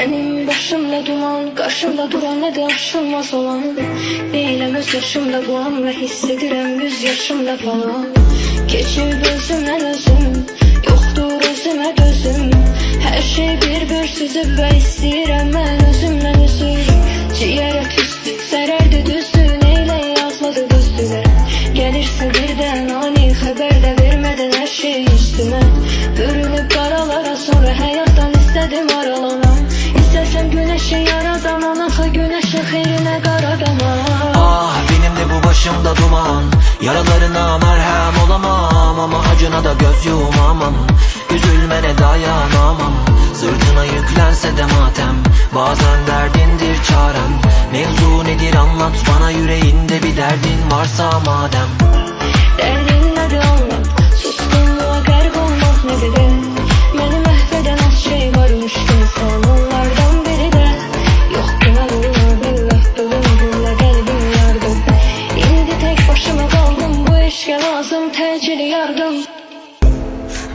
Benim başımda duman Karşımda duran ne de aşılmaz olan. Değilim öz yaşımda bu an Ve hissedirim yüz yaşımda falan. Geçir gözümden özüm Yoktur özüme gözüm Her şey bir bir süzüp Ve istəyirəm mən özümden özür. Ciğere tüstü Zərərdi düzdü Neyle yazmadı düzdülər Gelirse birden ani haber de vermeden her şey üstüme. Bürünüp İstesem güneşi yaradan anaha güneşin hayrine karadamam Ah benim de bu başımda duman. Yaralarına merhem olamam Ama acına da göz yumamam. Üzülmene dayanamam. Sırtına yüklense de matem. Bazen derdindir çarem. Mevzu nedir anlat bana yüreğinde bir derdin varsa madem eşke lazım tecili yardım.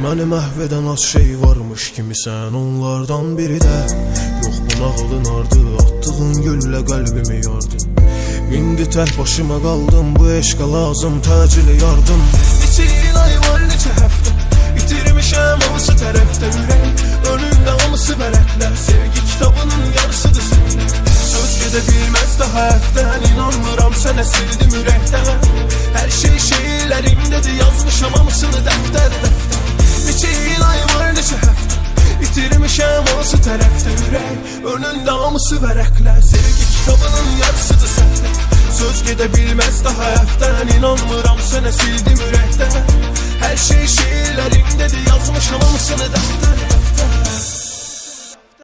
Məni məhv edən az şey varmış kimi sən onlardan biri də. Yox bu nağılın ardı attığın güllə qəlbimi yardı. İndi tək başıma qaldım bu eşqə lazım təcili yardım. Neçə il ay var neçə həftə İtirmişəm hamısı tərəfdə. Ürək Önümdə hamısı vərəqlər Sevgi kitabının yarısıdır səndə Söz gedə bilməz daha həftən İnanmıram sənə sildim ürəkdən Hər şey şeirlərimdədir Yazmışam hamısını dəftər dəftər Neçə il ay var neçə həftə İtirmişəm hansı tərəfdə ürək Önündə hamısı vərəqlər Sevgi kitabının yarısıdır səndə Söz gedə bilməz daha həftən İnanmıram sənə sildim ürəkdən Hər şey şeirlərimdədir